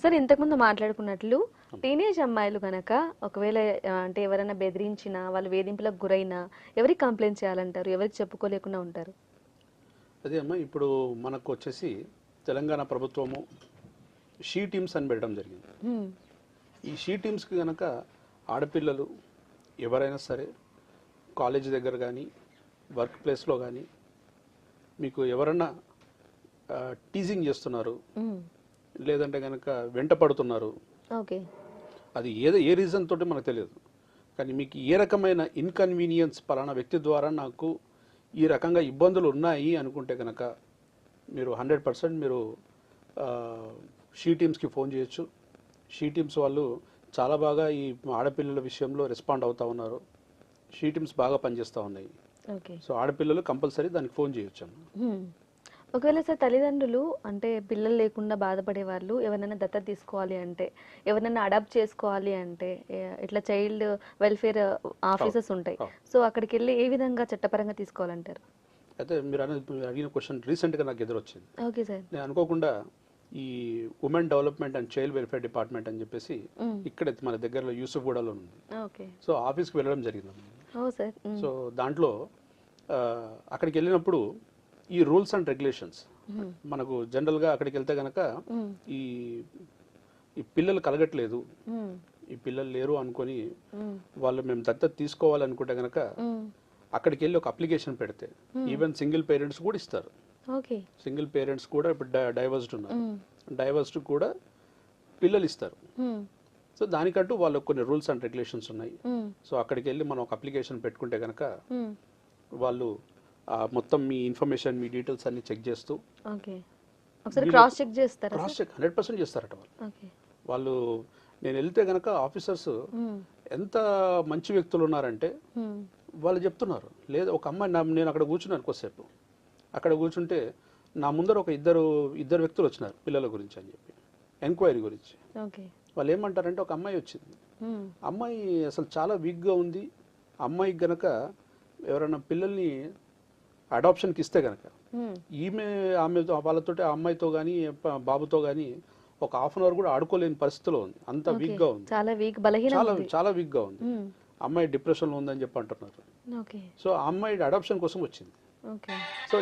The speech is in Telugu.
సార్ ఇంతకుముందు మాట్లాడుకున్నట్లు టీనేజ్ అమ్మాయిలు కనుక ఒకవేళ అంటే ఎవరైనా బెదిరించినా వాళ్ళు వేధింపులకు గురైనా ఎవరికి కంప్లైంట్ చేయాలంటారు ఎవరికి చెప్పుకోలేకుండా ఉంటారు అదే అమ్మా ఇప్పుడు మనకు వచ్చేసి తెలంగాణ ప్రభుత్వము షీ టీమ్స్ అని పెట్టడం జరిగింది. ఈ షీ టీమ్స్కి కనుక ఆడపిల్లలు ఎవరైనా సరే కాలేజ్ దగ్గర కానీ వర్క్ ప్లేస్లో కానీ మీకు ఎవరన్నా టీజింగ్ చేస్తున్నారు. లేదంటే కనుక వెంట పడుతున్నారు. ఓకే. అది ఏదో ఏ రీజన్ తోటి మనకు తెలియదు. కానీ మీకు ఏ రకమైన ఇన్కన్వీనియన్స్ పలానా వ్యక్తి ద్వారా నాకు ఈ రకంగా ఇబ్బందులు ఉన్నాయి అనుకుంటే కనుక మీరు హండ్రెడ్ పర్సెంట్ మీరు షీ టీమ్స్కి ఫోన్ చేయొచ్చు. షీ టీమ్స్ వాళ్ళు చాలా బాగా ఈ ఆడపిల్లల విషయంలో రెస్పాండ్ అవుతా ఉన్నారు. షీ టీమ్స్ బాగా పనిచేస్తూ ఉన్నాయి. ఓకే. సో ఆడపిల్లలు కంపల్సరీ దానికి ఫోన్ చేయొచ్చు హ్మ్. ఒకవేళ సార్ తల్లిదండ్రులు అంటే పిల్లలు లేకుండా బాధపడే వాళ్ళు ఎవరైనా దత్తత తీసుకోవాలి అంటే ఎవరైనా అడాప్ట్ చేసుకోవాలి అంటే ఇట్లా చైల్డ్ వెల్ఫేర్ ఆఫీసెస్ ఉంటాయి. సో అక్కడికి వెళ్ళి ఏ విధంగా చట్టపరంగా తీసుకోవాలంటారు? అయితే మీరు అడిగిన క్వశ్చన్ రీసెంట్గా నాకు ఎదురొచ్చింది. Okay sir. నేను అనుకోకుండా ఈ women development and child welfare department అని చెప్పేసి. ఇక్కడ మన దగ్గరలో యూసుఫ్గూడలో ఉంది. ఓకే. సో ఆఫీస్కి వెళ్ళడం జరిగింది. సో దాంట్లో అక్కడికి వెళ్ళినప్పుడు ఈ రూల్స్ అండ్ రెగ్యులేషన్స్. మనకు జనరల్గా అక్కడికి వెళ్తే కనుక మ్మ్. ఈ ఈ పిల్లలు కలగట్లేదు. ఈ పిల్లలు లేరు అనుకొని. వాళ్ళు మేము దత్తత తీసుకోవాలనుకుంటే కనుక మ్మ్. అక్కడికి వెళ్ళి ఒక అప్లికేషన్ పెడితే ఈవెన్ సింగిల్ పేరెంట్స్ కూడా ఇస్తారు సింగిల్ పేరెంట్స్ కూడా ఇప్పుడు డైవర్స్డ్ ఉన్నారు. డైవర్స్డ్ కూడా పిల్లలు ఇస్తారు. సో దానికంటూ వాళ్ళకు కొన్ని రూల్స్ అండ్ రెగ్యులేషన్స్ ఉన్నాయి. సో అక్కడికి వెళ్ళి మనం ఒక అప్లికేషన్ పెట్టుకుంటే కనుక. వాళ్ళు మొత్తం మీ ఇన్ఫర్మేషన్ మీ డీటెయిల్స్ అన్ని చెక్ చేస్తూ. ఓకే. ఒకసారి వీళ్ళు- క్రాస్ చెక్ చేస్తారా క్రాస్ చెక్ హండ్రెడ్ పర్సెంట్ చేస్తారట వాళ్ళు. వాళ్ళు నేను వెళ్తే కనుక ఆఫీసర్స్. ఎంత మంచి వ్యక్తులు ఉన్నారంటే. వాళ్ళు చెప్తున్నారు. లేదు ఒక అమ్మాయి నా నేను అక్కడ కూర్చున్నాను కొద్దిసేపు. అక్కడ కూర్చుంటే నా ముందర ఒక ఇద్దరు ఇద్దరు వ్యక్తులు వచ్చినారు పిల్లల గురించి అని చెప్పి. ఎంక్వైరీ గురించి. వాళ్ళు ఏమంటారంటే ఒక అమ్మాయి వచ్చింది. మ్మ్. అమ్మాయి అసలు చాలా వీక్గా ఉంది. అమ్మాయికి గనక ఎవరైనా పిల్లల్ని అడాప్షన్కి ఇస్తే గనక మ్మ్. ఈమె ఆమెతో వాళ్ళతో ఆ అమ్మాయితో కానీ బాబుతో కానీ ఒక హాఫ్ అన్ అవర్ కూడా ఆడుకోలేని పరిస్థితిలో ఉంది. అంత. వీక్గా ఉంది. చాలా వీక్ చాలా చాలా వీక్గా ఉంది. మ్మ్. అమ్మాయి డిప్రెషన్లో ఉందని చెప్పి అంటున్నారు. సో ఆ అమ్మాయి అడాప్షన్ కోసం వచ్చింది. సో